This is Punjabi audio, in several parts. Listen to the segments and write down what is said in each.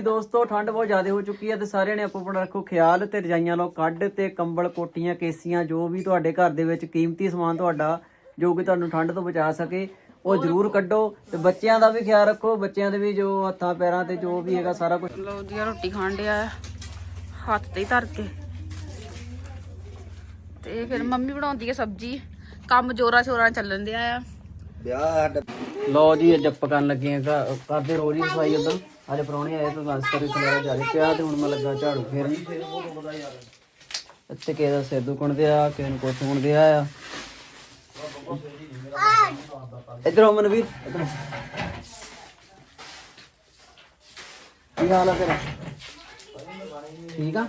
ਦੋਸਤੋ ਠੰਡ ਬਹੁਤ ਜ਼ਿਆਦਾ ਹੋ ਚੁੱਕੀ ਹੈ ਤੇ ਸਾਰਿਆਂ ਨੇ ਆਪੋ ਆਪਣਾ ਰੱਖੋ ਖਿਆਲ ਤੇ ਰਜਾਈਆਂ ਲਓ ਕੱਢ ਤੇ ਕੰਬਲ ਕੋਟੀਆਂ ਕੇਸੀਆਂ ਜੋ ਵੀ ਤੁਹਾਡੇ ਘਰ ਦੇ ਵਿੱਚ ਕੀਮਤੀ ਸਮਾਨ ਤੁਹਾਡਾ ਜੋ ਕਿ ਤੁਹਾਨੂੰ ਠੰਡ ਤੋਂ ਬਚਾ ਸਕੇ ਉਹ ਜ਼ਰੂਰ ਕੱਢੋ ਤੇ ਬੱਚਿਆਂ ਦਾ ਵੀ ਖਿਆਲ ਰੱਖੋ ਬੱਚਿਆਂ ਦੇ ਵੀ ਜੋ ਹੱਥਾਂ ਪੈਰਾਂ ਤੇ ਜੋ ਵੀ ਹੈਗਾ ਸਾਰਾ ਕੁਝ ਲੋ ਜੀ ਰੋਟੀ ਖਾਣ ਡਿਆ ਆ, ਹੱਥ ਤੇ ਹੀ ਧਰ ਕੇ। ਤੇ ਫਿਰ ਮੰਮੀ ਬਣਾਉਂਦੀ ਹੈ ਸਬਜੀ ਕੰਮ ਜੋਰਾ ਸ਼ੋਰਾ ਚੱਲਣ ਦਿਆ ਆ। ਵਿਆਹ ਸਾਡਾ। ਲਓ ਜੀ ਅੱਜ ਆਪਾਂ ਕਰਨ ਲੱਗੇ ਆ ਘਰ- ਕਰਦੇ ਰੋਜ਼ ਹੀ ਸਫ਼ਾਈ ਉਦੋਂ ਅੱਜ ਪ੍ਰਾਹੁਣੇ ਆਏ ਤਾਂ ਬਸ ਕਰੀ ਖਲਾਰਾ ਜਾ ਪਿਆ ਤੇ ਹੁਣ ਮੈਂ ਲੱਗਾ ਝਾੜੂ ਫੇਰਨ। ਇੱਥੇ ਕਿਸੇ ਦਾ ਸਿਰ ਦੁਖਣ ਦਿਆ, ਕਿਸੇ ਨੂੰ ਕੁਛ ਹੋਣ ਦਿਆ ਆ। ਇਧਰ ਆ ਮਨਵੀਰ। ਇੱਧਰ ਕੀ ਹਾਲ ਆ ਤੇਰਾ? ਠੀਕ ਆ?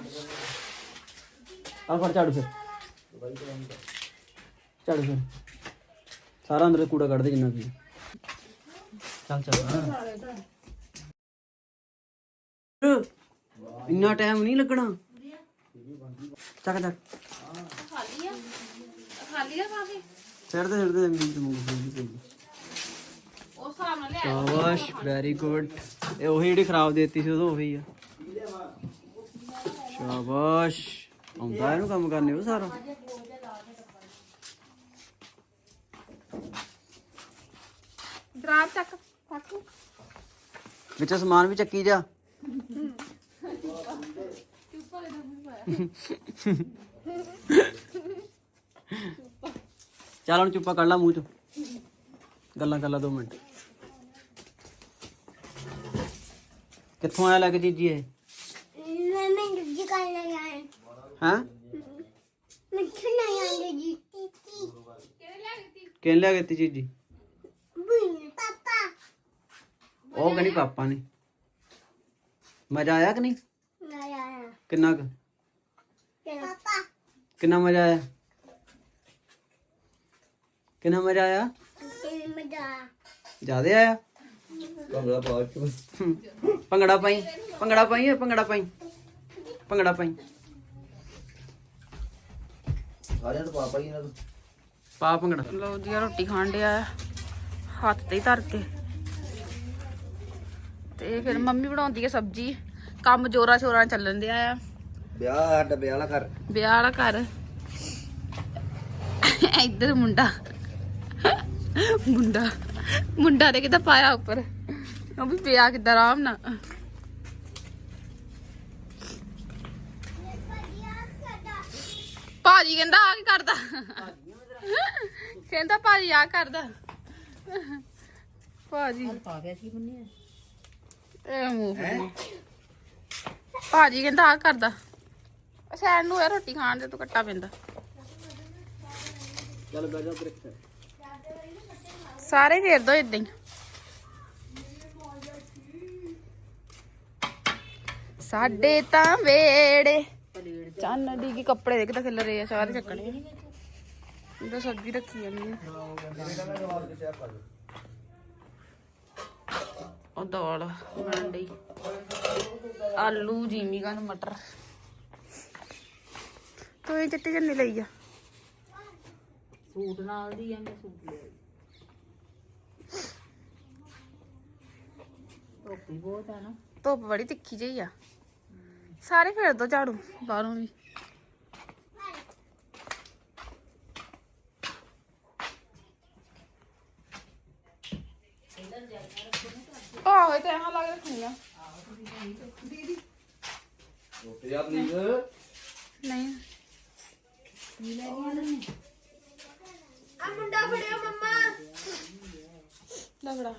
ਆ ਫੜ ਝਾੜੂ ਫਿਰ। ਝਾੜੂ ਫਿਰ। ਸਾਰਾ ਅੰਦਰ ਕੂੜਾ ਕੱਢ ਦੇ ਜਿੰਨਾ ਵੀ। ਚੱਲ ਚੱਲ। ਇੰਨਾ ਟਾਈਮ ਨਹੀਂ ਲੱਗਣਾ। ਚੱਕ ਚੱਕ। ਖਾਲੀ ਆ ਖਾਲੀ ਆ ਕਾਫੀ ਛੱਡ ਦੇ ਛੱਡ ਦੇ ਮੀਂਹ ਤੇ ਸ਼ਾਬਾਸ਼ ਵੈਰੀ ਗੁੱਡ ਇਹ ਉਹੀ ਜਿਹੜੀ ਖਰਾਬ ਦੇਤੀ ਸੀ ਉਹ ਉਹੀ ਆ। ਸ਼ਾਬਾਸ਼। ਆਉਂਦਾ ਇਹਨੂੰ ਕੰਮ ਕਰਨੇ ਉਹ ਸਾਰਾ। ਡਰਾਪ ਚੱਕ ਚੱਕ। ਵਿੱਚ ਸਮਾਨ ਵੀ ਚੱਕੀ ਜਾ। ਚੱਲ ਹੁਣ ਚੁੱਪਾ ਕੱਢ ਲਾ ਮੂੰਹ ਚੋਂ। ਗੱਲਾਂ ਕਰ ਲਾ ਦੋ ਮਿੰਟ। ਕਿੱਥੋਂ ਆਇਆ ਲੱਗ ਜੀਜੀ ਇਹ? ਮੈਂ ਮੈਂ ਦੂਜੀ ਕਰ ਲਿਆ ਹਾਂ? ਮਿੱਠੂ ਨਹੀਂ ਆਂਦੇ ਜੀ ਕਿਹਨ ਲਿਆ ਗਈ ਜੀਜੀ? ਪਾਪਾ। ਉਹ ਕਹਿੰਦੀ ਪਾਪਾ ਨੇ। ਮਜ਼ਾ ਆਇਆ ਕਿ ਨਹੀਂ? ਨਹੀਂ ਆਇਆ। ਕਿੰਨਾ ਕੁ? ਪਾਪਾ। ਕਿੰਨਾ ਮਜ਼ਾ ਆਇਆ? ਕਿੰਨਾ ਮਜ਼ਾ ਆਇਆ? ਤੇ ਮਜ਼ਾ ਜ਼ਿਆਦੇ ਆਇਆ? ਭੰਗੜਾ ਪਾ ਭੰਗੜਾ ਪਾਈ? ਭੰਗੜਾ ਪਾਈ ਓਏ ਭੰਗੜਾ ਪਾਈ? ਭੰਗੜਾ ਪਾਈ। ਸਾਰਿਆਂ ਨੂੰ ਪਾਪਾ ਹੀ ਨਾ। ਪਾ ਭੰਗੜਾ। ਲੋ ਜੀ ਆਹ ਰੋਟੀ ਖਾਣ ਡਿਆ ਆ, ਹੱਥ ਤੇ ਹੀ ਧਰ ਕੇ। ਤੇ ਫਿਰ ਮੰਮੀ ਬਣਾਉਂਦੀ ਹੈ ਸਬਜੀ। ਕੰਮ ਜੋਰਾ ਸ਼ੋਰਾ ਨਾਲ ਚੱਲਣ ਦਿਆ ਆ। ਵਿਆਹ ਸਾਡਾ ਵਿਆਹ ਵਾਲਾ ਘਰ। ਵਿਆਹ ਵਾਲਾ ਘਰ। ਇੱਧਰ ਮੁੰਡਾ। ਮੁੰਡਾ। ਮੁੰਡਾ ਦੇ ਕਿਤੇ ਪਾਇਆ ਉੱਪਰ? ਉਹ ਵੀ ਪਿਆ ਕਿੱਦਾਂ ਆਰਾਮ ਨਾਲ। ਭਾਜੀ ਕਹਿੰਦਾ ਆ ਕੀ ਕਰਦਾ? ਕਹਿੰਦਾ ਭਾਜੀ ਆ ਕਰਦਾ। ਭਾਜੀ। ਪਾ ਗਿਆ ਕੀ ਬੰਨਿਆ ਇਹ ਮੂੰਹ। ਭਾਜੀ ਕਹਿੰਦਾ ਆ ਕਰਦਾ। ਸੈਨ ਨੂੰ ਇਹ ਰੋਟੀ ਖਾਣ ਦੇ ਤੂੰ ਕੱਟਾ ਪੈਂਦਾ। ਚੱਲ ਬੈ ਜਾ ਬ੍ਰੇਕ ਸਾਰੇ ਫੇਰ ਦੋ ਇਦਾਂ ਹੀ। ਸਾਡੇ ਤਾਂ ਵੇੜੇ ਚੰਨ ਦੀ ਕੀ ਕੱਪੜੇ ਦੇ ਕਿਤਾ ਖਿਲ ਰਹੇ ਆ ਸਾਰੇ ਚੱਕਣੇ ਇਹਦਾ ਸਬਜ਼ੀ ਰੱਖੀ ਜਾਂਦੀ ਉਹ ਦਾਲ ਬਣਨ ਡਈ। ਆਲੂ ਜੀਮੀ ਗਨ ਮਟਰ। ਤੂੰ ਇਹ ਚਿੱਟੀ ਜੰਨੀ ਲਈ ਆ। ਸੂਟ ਨਾਲ ਦੀ ਆ ਮੈਂ ਸੂਟ ਲਿਆ ਧੋਪੀ ਬਹੁਤ ਆ ਨਾ। ਧੁੱਪ ਬੜੀ ਤਿੱਖੀ ਜਿਹੀ ਆ। ਸਾਰੇ ਫੇਰ ਦੋ ਝਾੜੂ ਬਾਹਰੋਂ ਵੀ। ਆਹੋ ਇਹ ਤੇ ਐਂ ਲੱਗ ਰੱਖਣੀ ਆ। ਰੋਟੀ ਆ ਪਲੀਜ਼ ਨਹੀਂ। ਆ ਮੁੰਡਾ ਫੜਿਓ ਮੰਮਾ ਲਗੜਾ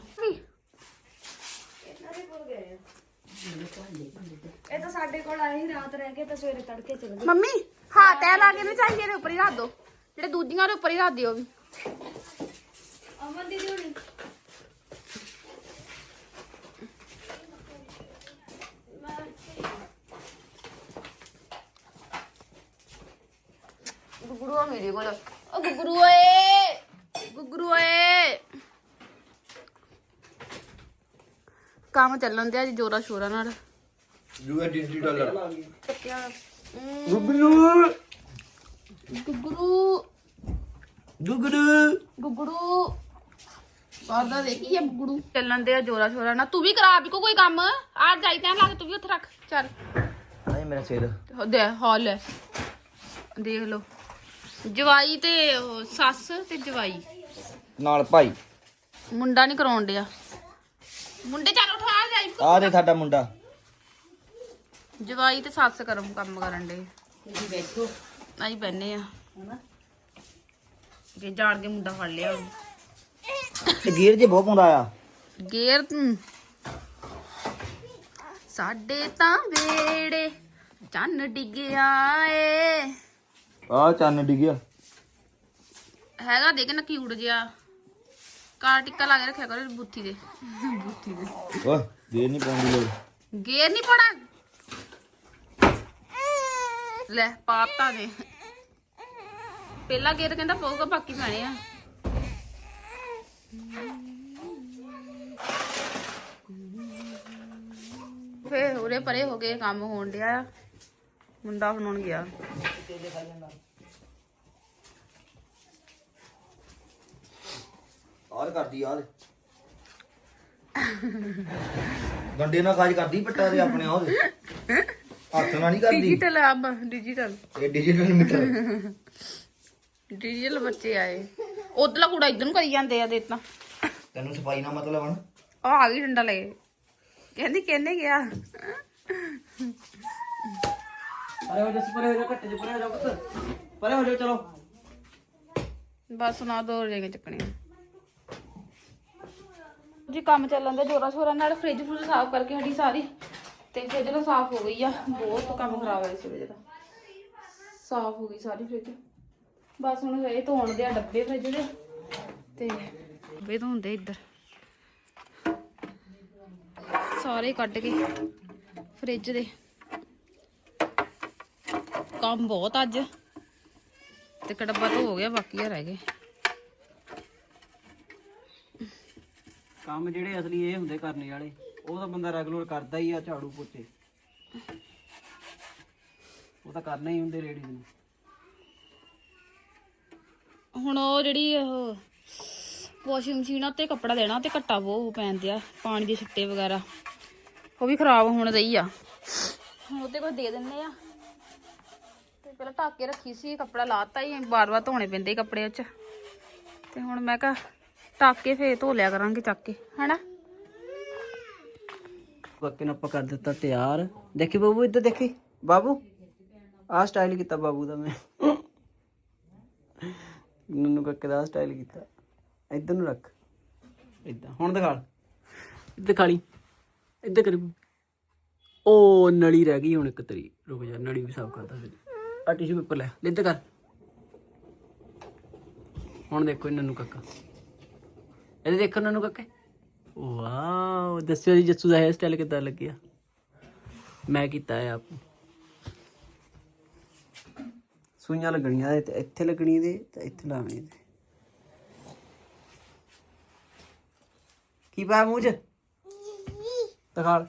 ਇਹ ਤਾਂ ਸਾਡੇ ਕੋਲ ਆਏ ਹੀ ਰਾਤ ਰਹਿ ਕੇ ਤਾਂ ਸਵੇਰੇ ਤੜਕੇ ਚਲੇ ਗਏ ਮੰਮੀ ਹਾਂ ਤੈ ਲਾ ਕੇ ਨਹੀਂ ਚਾਹੀਏ ਇਹਦੇ ਉੱਪਰ ਹੀ ਰੱਖ ਦੋ। ਜਿਹੜੇ ਦੂਜੀਆਂ ਦੇ ਉੱਪਰ ਹੀ ਰੱਖ ਦਿਓ ਵੀ। ਅਮਨ ਦੀਦੀ ਹੁਣੀ ਗੁੱਗਰੂ ਆ ਮੇਰੇ ਕੋਲ ਓ ਗੁੱਗਰੂ ਓਏ ਗੁੱਗਰੂ ਓਏ ਕੰਮ ਚੱਲਣ ਦਿਆ ਜੀ ਜੋਰਾ ਸ਼ੋਰਾ ਨਾਲ ਯੂ ਐ 20 ਡਾਲਰ ਕੱਟਿਆ ਗੁੱਗਰੂ ਗੁੱਗਰੂ ਗੁੱਗਰੂ ਗੁੱਗਰੂ ਕਰਦਾ ਦੇਖੀ ਇਹ ਗੁੜੂ ਚੱਲਣ ਦੇ ਆ ਜੋਰਾ ਸ਼ੋਰਾ ਨਾ ਤੂੰ ਵੀ ਕਰਾ ਵੀ ਕੋਈ ਕੰਮ ਆ ਜਾਈ ਤੈਂ ਲਾ ਕੇ ਤੂੰ ਵੀ ਉੱਥੇ ਰੱਖ ਚੱਲ ਨਹੀਂ ਮੇਰਾ ਸਿਰ ਦੇ ਹਾਲ ਹੈ ਦੇਖ ਲਓ ਜਵਾਈ ਤੇ ਉਹ ਸੱਸ ਤੇ ਜਵਾਈ। ਨਾਲ ਭਾਈ। ਮੁੰਡਾ ਨਹੀਂ ਕਰਾਉਣ ਡਿਆ। ਮੁੰਡੇ ਚੱਲ ਉਠਾ ਜਾਈ ਆ ਦੇ ਸਾਡਾ ਮੁੰਡਾ। ਜਵਾਈ ਤੇ ਸੱਸ ਕਰਮ ਕੰਮ ਕਰਨ ਦੇ ਤੁਸੀਂ ਬੈਠੋ। ਆਈ ਬੈਨੇ ਆ। ਹਨਾ ਜੇ ਜਾਣ ਕੇ ਮੁੰਡਾ ਫੜ ਲਿਆ। ਉਹਨੇ। ਤੇ ਗੀਰ ਜੇ ਬਹੁਤ ਪਾਉਂਦਾ ਆ। ਗੇਰ ਤੂੰ। ਸਾਡੇ ਤਾਂ ਵੇੜੇ ਚੰਨ ਡਿੱਗਿਆ ਏ। ਆ ਚੰਨ ਡਿੱਗਿਆ। ਹੈਗਾ ਦੇਖ ਨਾ ਕਿਊਟ ਜਿਹਾ ਕਾਰ ਟਿੱਕਾ ਲਾ ਕੇ ਰੱਖਿਆ ਕਰੋ ਬੁੱਥੀ ਦੇ ਬੁੱਥੀ ਦੇ ਓਏ ਗੀਰ ਨਹੀਂ ਪਾਉਂਦੀ ਲੋੜ ਗੇਰ ਨਹੀਂ ਪੜਾ ਲੈ ਪਾਤਾ ਨੇ ਪਹਿਲਾ ਗੇਰ ਕਹਿੰਦਾ ਪਊਗਾ ਬਾਕੀ ਪੈਣੇ ਆ। ਫੇਰ ਉਰੇ ਪਰੇ ਹੋ ਗਏ ਕੰਮ ਹੋਣ ਡਿਆ ਮੁੰਡਾ ਬਣਾਉਣ ਗਿਆ। ਆਰ ਕਰਦੀ ਆ ਗੰਡੇ ਨਾਲ ਕਾਜ ਕਰਦੀ ਪੱਟਾ ਦੇ ਆਪਣੇ ਉਹਦੇ ਹੱਥ ਨਾਲ ਨਹੀਂ ਕਰਦੀ। ਡਿਜੀਟਲ ਆਬ ਡਿਜੀਟਲ ਇਹ ਡਿਜੀਟਲ ਮੀਟਰ ਡਿਜੀਟਲ ਬੱਚੇ ਆਏ। ਉਧਰਲਾ ਕੂੜਾ ਇਧਰ ਨੂੰ ਕਰੀ ਜਾਂਦੇ ਆ ਦੇ ਤਾਂ। ਤੈਨੂੰ ਸਫ਼ਾਈ ਨਾਲ ਮਤਲਬ ਹਨ ਆ ਆ ਗਈ ਡੰਡਾ ਲੈ ਕੇ। ਕਹਿੰਦੀ ਕਹਿੰਨੇ ਗਿਆ? ਪਰੇ ਹੋ ਜਾ ਪਰੇ ਹੋ ਜਾ ਘੱਟੇ ਚ ਪਰੇ ਹੋ ਜਾ ਪੁੱਤ। ਪਰੇ ਹੋ ਜਾ ਚਲੋ। ਬਸ ਨਾ ਦੋ ਰੇਗੇ ਚੱਕਣੇ ਜੀ ਕੰਮ ਚੱਲਣ ਦਾ ਜੋਰਾ ਸ਼ੋਰਾ ਨਾਲ ਫ੍ਰਿਜ ਫੁੱਲ ਸਾਫ਼ ਕਰਕੇ ਹਟੀ ਸਾਰੀ। ਤੇ ਫ੍ਰਿਜ ਤਾਂ ਸਾਫ਼ ਹੋ ਗਈ ਆ। ਬਹੁਤ ਕੰਮ ਖਰਾਬ ਹੋਇਆ ਇਸ ਫ੍ਰਿਜ ਦਾ। ਸਾਫ਼ ਹੋ ਗਈ ਸਾਰੀ ਫ੍ਰਿਜ ਬਸ ਹੁਣ ਇਹ ਧੋਣ ਦੇ ਆ ਡੱਬੇ ਫ੍ਰਿਜ ਦੇ। ਤੇ ਡੱਬੇ ਧੋਂਦੇ ਇੱਧਰ। ਸਾਰੇ ਕੱਢ ਕੇ ਫ੍ਰਿਜ ਦੇ। ਕੰਮ ਬਹੁਤ ਅੱਜ। ਤੇ ਇੱਕ ਡੱਬਾ ਤਾਂ ਹੋ ਗਿਆ ਬਾਕੀ ਆ ਰਹਿ ਗਏ। ਕੰਮ ਜਿਹੜੇ ਅਸਲੀ ਇਹ ਹੁੰਦੇ ਕਰਨੇ ਵਾਲੇ ਉਹ ਤਾਂ ਬੰਦਾ ਰੈਗੂਲਰ ਕਰਦਾ ਹੀ ਆ ਝਾੜੂ ਪੋਚੇ। ਉਹ ਤਾਂ ਕਰਨਾ ਹੀ ਹੁੰਦੇ ਲੇਡੀਜ਼ ਨੂੰ। ਹੁਣ ਉਹ ਜਿਹੜੀ ਉਹ ਵਾਸ਼ਿੰਗ ਮਸ਼ੀਨ ਆ ਤੇ ਕੱਪੜਾ ਦੇਣਾ ਤੇ ਘੱਟਾ ਬਹੁਤ ਪੈਂਦੇ ਆ ਪਾਣੀ ਦੇ ਛਿੱਟੇ ਵਗੈਰਾ। ਉਹ ਵੀ ਖਰਾਬ ਹੋਣ ਰਹੀ ਆ। ਹੁਣ ਉਹਦੇ ਕੋਲ ਦੇ ਦਿੰਨੇ ਆ। ਪਹਿਲਾਂ ਢੱਕ ਕੇ ਰੱਖੀ ਸੀ, ਕੱਪੜਾ ਲਾਤਾ ਹੀ, ਬਾਰ-ਬਾਰ ਧੋਣੇ ਪੈਂਦੇ ਕੱਪੜੇ ਵਿੱਚ ਤੇ ਹੁਣ ਮੈਂ ਕਿਹਾ ਢੱਕ ਕੇ ਫੇਰ ਧੋ ਲਿਆ ਕਰਾਂਗੇ ਚੱਕ ਕੇ, ਹਨਾ? ਬਾਕੀ ਨੂੰ ਆਪਾਂ ਕਰ ਦਿੱਤਾ ਤਿਆਰ। ਦੇਖੀ ਬਾਬੂ, ਇੱਧਰ ਦੇਖੀ। ਬਾਬੂ, ਆਹ ਸਟਾਈਲ ਕੀਤਾ ਬਾਬੂ ਦਾ ਮੈਂ। ਨੰਨੂ ਕੱਕੇ ਦਾ ਸਟਾਈਲ ਕੀਤਾ। ਇੱਧਰ ਨੂੰ ਰੱਖ। ਇੱਦਾਂ ਹੁਣ ਦਿਖਾ। ਇੱਧਰ ਖਾਲੀ ਇੱਧਰ ਕਰੀ। ਉਹ ਨਲੀ ਰਹਿ ਗਈ ਹੁਣ ਇੱਕ ਤਰੀ। ਰੁਕ ਜਾ, ਨਲੀ ਵੀ ਸਾਫ਼ ਕਰਦਾ ਫਿਰ। ਆ ਟਿਸ਼ੂ ਪੇਪਰ ਲੈ ਲੈ ਇੱਧਰ ਕਰ। ਹੁਣ ਦੇਖੋ ਇਹ ਨੰਨੂ ਕੱਕਾ। ਇਹਦੇ ਦੇਖੋ ਨੰਨੂ ਕੱਕੇ। ਵਾਓ ਦੱਸਿਓ ਜੀ ਜੱਸੂ ਦਾ ਹੇਅਰ ਸਟਾਈਲ ਕਿੱਦਾਂ ਲੱਗਿਆ? ਮੈਂ ਕੀਤਾ ਹੈ ਆਪ ਸੂਈਆਂ ਲੱਗਣੀਆਂ ਤੇ ਇੱਥੇ ਲੱਗਣੀ ਦੇ ਤੇ ਇੱਥੇ ਲਾਉਣੀ ਦੇ ਕੀ ਪਾ ਮੂੰਹ ਚ? ਦਿਖਾਲ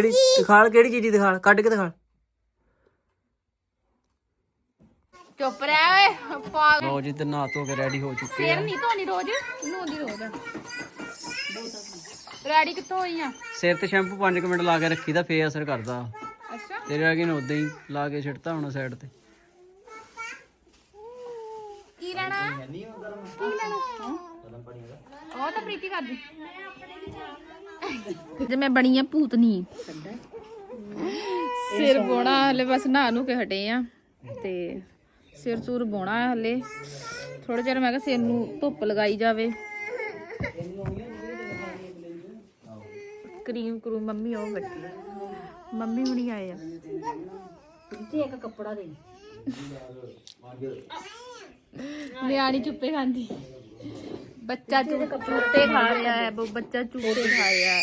ਕਿਹੜੀ ਦਿਖਾਲ ਕਿਹੜੀ ਚੀਜ਼ ਦੀ ਦਿਖਾਲ? ਕੱਢ ਕੇ ਦਿਖਾਲ। ਚੁੱਪ ਰਹਿ ਓਏ ਪਾ ਲਓ ਜੀ ਤੇ ਨਹਾ ਧੋ ਕੇ ਰੈਡੀ ਹੋ ਚੁੱਕੇ ਫੇਰ ਨਹੀਂ ਧੋਣੀ ਰੋਜ਼? ਨਹਾਉਂਦੀ ਰੋਜ਼। ਰੈਡੀ ਕਿੱਥੋਂ ਹੋਈ ਆ? ਸਿਰ ਤੇ ਸ਼ੈਂਪੂ 5 ਮਿੰਟ ਲਾ ਕੇ ਰੱਖੀਦਾ ਫੇਰ ਅਸਰ ਕਰਦਾ। ਅੱਛਾ। ਤੇਰੇ ਵਰਗੇ ਨੇ ਉਦਾਂ ਹੀ ਲਾ ਕੇ ਛਿੜਤਾ ਹੁਣ ਸਾਈਡ ਤੇ। ਕੀ ਲੈਣਾ? ਕੀ ਲੈਣਾ? ਉਹ ਤਾਂ ਪ੍ਰੀਤੀ ਕਰਦੀ। ਜੇ ਮੈਂ ਬਣੀ ਆ ਭੂਤਨੀ। ਸਿਰ ਬੋਣਾ ਹਲੇ ਬਸ ਨਹਾ ਨੂੰ ਕੇ ਹਟੇ ਆ ਤੇ ਸਿਰ ਸੂਰ ਬੋਣਾ ਹਲੇ। ਥੋੜਾ ਚਿਰ ਮੈਂ ਕਿਹਾ ਸਿਰ ਨੂੰ ਧੁੱਪ ਲਗਾਈ ਜਾਵੇ। ਕਰੀਮ ਕਰੂ ਮੰਮੀ ਉਹ ਬੱਟੀ ਮੰਮੀ ਹੁਣੀ ਆਏ ਆ। ਤੇ ਇੱਕ ਕੱਪੜਾ ਦੇ। ਨਿਆਣੀ ਚੁੱਪੇ ਖਾਂਦੀ। ਬੱਚਾ ਚੁੱਪੇ ਖਾ ਰਿਹਾ ਹੈ ਉਹ ਬੱਚਾ ਚੁੱਪੇ ਖਾ ਰਿਹਾ ਹੈ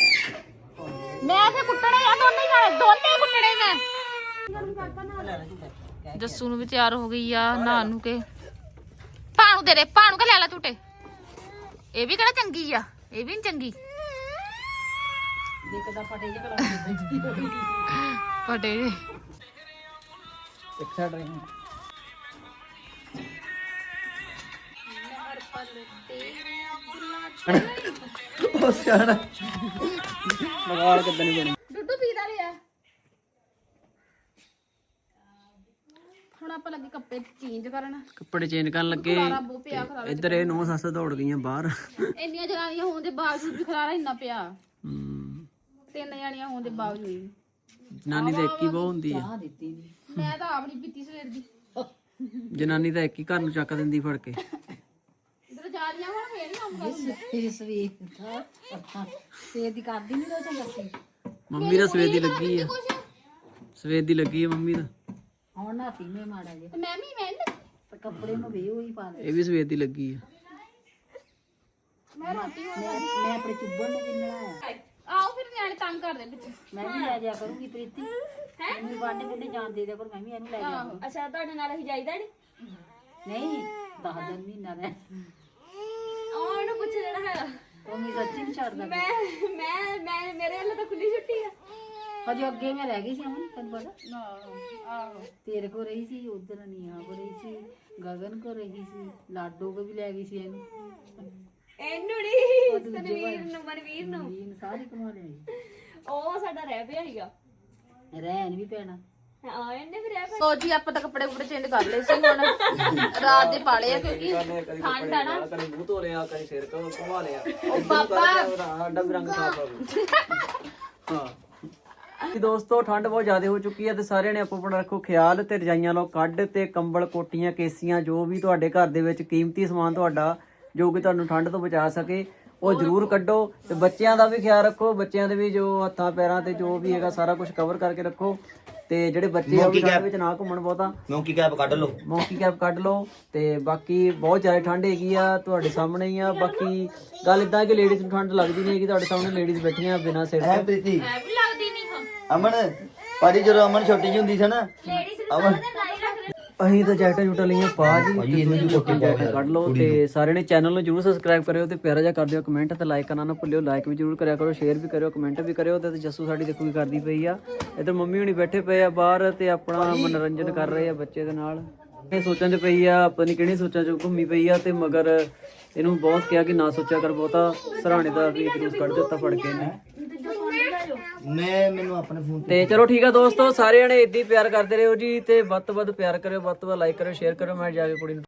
ਮੈਂ ਫੇ ਕੁੱਟਣੇ ਆ ਦੋਨੇ ਹੀ ਖਾਣੇ ਦੋਨੇ ਕੁੱਟਣੇ ਮੈਂ ਜੱਸੂ ਨੂੰ ਵੀ ਤਿਆਰ ਹੋ ਗਈ ਆ ਨਹਾਉਣ ਨੂੰ ਕੇ ਪਾਣੂ ਦੇ ਦੇ ਪਾਣੂ ਕੇ ਲੈ ਲੈ ਝੂਟੇ ਇਹ ਵੀ ਕਿਹੜਾ ਚੰਗੀ ਆ ਇਹ ਵੀ ਨੀ ਚੰਗੀ ਦੇਖਦਾ ਫਟੇ ਜੇ ਕਲਾ ਫਟੇ ਇੱਕ ਸਾਈਡ ਰਹੀ ਉਹ ਸਿਆਣਾ। ਮਗਾਲ ਕਿੱਦਾਂ ਨਹੀਂ ਬਣੀ? ਦੁੱਧੂ ਪੀਦਾ ਲਿਆ। ਹੁਣ ਆਪਾਂ ਲੱਗੇ ਕੱਪੜੇ ਚੇਂਜ ਕਰਨ। ਕੱਪੜੇ ਚੇਂਜ ਕਰਨ ਲੱਗੇ। ਖਲਾਰਾ ਬਹੁਤ ਪਿਆ ਖਲਾਰਾ ਇੱਧਰ ਇਹ ਨੌ ਸੱਸ ਦੌੜ ਗਈਆਂ ਬਾਹਰ। ਇੰਨੀਆਂ ਜਨਾਨੀਆਂ ਹੋਣ ਦੇ ਬਾਵਜੂਦ ਵੀ ਖਲਾਰਾ ਇੰਨਾ ਪਿਆ। ਹਮ, ਤਿੰਨ ਜਣੀਆਂ ਹੋਣ ਦੇ ਬਾਵਜੂਦ। ਵੀ ਜਨਾਨੀ ਤਾਂ ਇੱਕ ਹੀ ਬਹੁ ਹੁੰਦੀ ਆ। ਮੈਂ ਤਾਂ ਆਪਣੀ ਪੀਤੀ ਸਵੇਰ ਦੀ। ਜਨਾਨੀ ਤਾਂ ਇੱਕ ਹੀ ਘਰ ਨੂੰ ਚੱਕ ਦਿੰਦੀ ਫੜ ਕੇ। ਇਧਰ ਜਾ ਰਹੀਆਂ ਹੁਣ ਫੇਰ ਨਹੀਂ ਆਉਂਗਾ ਇਸ ਵੀ ਤੇ ਦੀ ਕਰਦੀ ਨਹੀਂ ਲੋ ਚੰਗਾ ਸੀ ਮੰਮੀ ਦਾ ਸਵੇਰ ਦੀ ਲੱਗੀ ਆ। ਸਵੇਰ ਦੀ ਲੱਗੀ ਆ ਮੰਮੀ ਦਾ। ਹੁਣ ਨਾਤੀ ਮੈਂ ਮਾੜਾ ਜੇ ਤੇ ਮੈਂ ਵੀ ਮੈਂ ਨੀ ਲੱਗੀ। ਤੇ ਕੱਪੜੇ ਨੂੰ ਵੇ ਹੋਈ ਪਾ ਦੇ ਇਹ ਵੀ ਸਵੇਰ ਦੀ ਲੱਗੀ ਆ। ਮੈਂ ਰੋਟੀ ਮੈਂ ਮੈਂ ਆਪਣੇ ਚੁੱਬਣ ਨੂੰ ਵੀ ਨਲਾਇਆ ਆਓ ਫਿਰ ਨਿਆਣੇ ਤੰਗ ਕਰਦੇ ਵਿੱਚ ਮੈਂ ਵੀ ਲੈ ਜਾ ਕਰੂੰਗੀ ਪ੍ਰੀਤੀ। ਮੈਨੂੰ ਬਾਂਡੇ ਬੁੰਡੇ ਜਾਣ ਦੇ ਦਿਆ ਕਰ ਮੈਂ ਵੀ ਇਹਨੂੰ ਲੈ ਜਾ ਕਰੂੰ। ਅੱਛਾ ਤੁਹਾਡੇ ਨਾਲ ਅਸੀਂ ਜਾਈਦਾ ਨਹੀਂ ਨਹੀਂ 10 ਦਿਨ ਮਹੀਨਾ ਰਹਿ। ਉਹ ਇਹਨੂੰ ਪੁੱਛ ਲੈਣਾ ਹੈ ਉਹ ਮੈਂ ਸੱਚੀ ਨਹੀਂ ਛੱਡਦਾ ਮੈਂ ਮੈਂ ਮੈਂ ਮੇਰੇ ਵੱਲੋਂ ਤਾਂ ਖੁੱਲੀ ਛੁੱਟੀ ਆ। ਹਜੇ ਅੱਗੇ ਮੈਂ ਰਹਿ ਗਈ ਸੀ ਅਮਨ ਤੈਨੂੰ ਪਤਾ? ਆਹੋ। ਤੇਰੇ ਕੋ ਰਹੀ ਸੀ ਉਧਰ ਨੀਹਾ ਕੋ ਰਹੀ ਸੀ ਗਗਨ ਕੋ ਰਹੀ ਸੀ ਲਾਡੋ ਕੋ ਵੀ ਲੈ ਗਈ ਸੀ ਇਹਨੂੰ। ਇਹਨੂੰ ਨਹੀਂ ਸਨਵੀਰ ਨੂੰ ਮਨਵੀਰ ਨੂੰ। ਵੀਨ ਸਾਰੀ ਕਮਾ ਲਈ ਉਹ ਸਾਡਾ ਰਹਿ ਪਿਆ ਸੀਗਾ। ਰਹਿਣ ਵੀ ਪੈਣਾ। ਹਾਂ ਇਹਨੇ ਵੀ ਰਹਿ ਸੋ ਜੀ ਆਪਾਂ ਤਾਂ ਕੱਪੜੇ ਕੁਪੜੇ ਚੇਂਜ ਕਰ ਲਏ ਸੀ ਹੁਣ। ਰਾਤ ਦੇ ਪਾਲੇ ਆ ਕਿਉਂਕਿ ਠੰਡ ਆ ਨਾ। ਕਦੇ ਮੂੰਹ ਧੋ ਲਿਆ ਕਦੇ ਸਿਰ ਘੁਮਾ ਲਿਆ। ਉਹ ਪਾਪਾ ਸਾਡਾ ਵੀ ਰੰਗ ਸਾਫ਼ ਆ ਹਾਂ। ਕਿ ਦੋਸਤੋ ਠੰਡ ਬਹੁਤ ਜ਼ਿਆਦਾ ਹੋ ਚੁੱਕੀ ਹੈ ਤੇ ਸਾਰਿਆਂ ਨੇ ਆਪੋ ਆਪਣਾ ਰੱਖੋ ਖਿਆਲ ਤੇ ਰਜਾਈਆਂ ਲਓ ਕੱਢ ਤੇ ਕੰਬਲ ਕੋਟੀਆਂ ਕੇਸੀਆਂ ਜੋ ਵੀ ਤੁਹਾਡੇ ਘਰ ਦੇ ਵਿੱਚ ਕੀਮਤੀ ਸਮਾਨ ਤੁਹਾਡਾ ਜੋ ਕਿ ਤੁਹਾਨੂੰ ਠੰਡ ਤੋਂ ਬਚਾ ਸਕੇ। ਉਹ ਜ਼ਰੂਰ ਕੱਢੋ ਤੇ ਬੱਚਿਆਂ ਦਾ ਵੀ ਖਿਆਲ ਰੱਖੋ ਬੱਚਿਆਂ ਦੇ ਵੀ ਜੋ ਹੱਥਾਂ ਪੈਰਾਂ ਤੇ ਜੋ ਵੀ ਹੈਗਾ ਸਾਰਾ ਕੁਝ ਕਵਰ ਕਰਕੇ ਰੱਖੋ। ਤੇ ਜਿਹੜੇ ਬੱਚੇ ਆ ਉਹ ਠੰਡ ਵਿੱਚ ਨਾ ਘੁੰਮਣ ਬਹੁਤਾ। ਮੌਂਕੀ ਕੈਪ ਕੱਢ ਲਓ। ਮੌਂਕੀ ਕੈਪ ਕੱਢ ਲਓ ਤੇ ਬਾਕੀ ਬਹੁਤ ਜ਼ਿਆਦਾ ਠੰਡ ਹੈਗੀ ਆ ਤੁਹਾਡੇ ਸਾਹਮਣੇ ਹੀ ਆ। ਬਾਕੀ ਗੱਲ ਇਦਾਂ ਕਿ ਲੇਡੀਜ਼ ਨੂੰ ਠੰਡ ਲੱਗਦੀ ਨਹੀਂ ਹੈਗੀ ਤੁਹਾਡੇ ਸਾਹਮਣੇ ਲੇਡੀਜ਼ ਬੈਠੀਆਂ ਬਿਨਾਂ ਸਿਰ ਹੈ ਤੋਂ ਪ੍ਰੀਤੀ? ਐ ਵੀ ਲੱਗਦੀ ਨਹੀਂ ਹਾਂ ਅਮਨ ਭਾਜੀ ਜਦੋਂ ਅਮਨ ਛੋਟੀ ਜਿਹੀ ਹੁੰਦੀ ਸੀ ਨਾ ਅਮਨ ਅਸੀਂ ਤਾਂ ਜੈਕਟਾਂ ਜੁਟਾ ਲਈਆਂ ਪਾ ਜੀ। ਭਾਜੀ ਇਹਨੂੰ ਵੀ ਕੋਟੀ ਪਾਓ ਜੈਕਟਾਂ ਕੱਢ ਲਓ ਤੇ ਸਾਰਿਆਂ ਨੇ ਚੈਨਲ ਨੂੰ ਜਰੂਰ ਸਬਸਕ੍ਰਾਈਬ ਕਰਿਓ ਤੇ ਪਿਆਰਾ ਜਿਹਾ ਕਰ ਦਿਓ ਕਮੈਂਟ ਤੇ ਲਾਈਕ ਕਰਨਾ ਨਾ ਭੁੱਲਿਓ। ਲਾਈਕ ਵੀ ਜਰੂਰ ਕਰਿਆ ਕਰੋ ਸ਼ੇਅਰ ਵੀ ਕਰਿਓ ਕਮੈਂਟ ਵੀ ਕਰਿਓ ਤੇ ਜੱਸੂ ਸਾਡੀ ਦੇਖੋ ਕੀ ਕਰਦੀ ਪਈ ਆ। ਇਧਰ ਮੰਮੀ ਹੁਣੀ ਬੈਠੇ ਪਏ ਆ ਬਾਹਰ ਤੇ ਆਪਣਾ ਮਨੋਰੰਜਨ ਕਰ ਰਹੇ ਆ ਬੱਚੇ ਦੇ ਨਾਲ। ਇਹ ਸੋਚਾਂ 'ਚ ਪਈ ਆ ਪਤਾ ਨਹੀਂ ਕਿਹੜੀ ਸੋਚਾਂ 'ਚ ਘੁੰਮੀ ਪਈ ਆ ਤੇ ਮਗਰ ਇਹਨੂੰ ਬਹੁਤ ਕਿਹਾ ਕਿ ਨਾ ਸੋਚਿਆ ਕਰ ਬਹੁਤਾ। ਸਰਾਣੇ ਦਾ ਵੀ ਜੂਸ ਕੱਢ ਦਿੱਤਾ ਫੜ ਕੇ ਇਹਨੇ। ਮੈਂ ਮੈਨੂੰ ਆਪਣੇ ਫੋਨ ਤੇ ਚਲੋ ਠੀਕ ਆ ਦੋਸਤੋ ਸਾਰੇ ਨੇ ਇੱਦਾਂ ਹੀ ਪਿਆਰ ਕਰਦੇ ਰਹੋ ਜੀ ਤੇ ਵੱਧ ਤੋਂ ਵੱਧ ਪਿਆਰ ਕਰਿਓ, ਵੱਧ ਤੋਂ ਵੱਧ ਲਾਈਕ ਕਰਿਓ ਸ਼ੇਅਰ ਕਰਿਓ, ਮੈਂ ਜਾ ਕੇ ਕੁੜੀ ਨੂੰ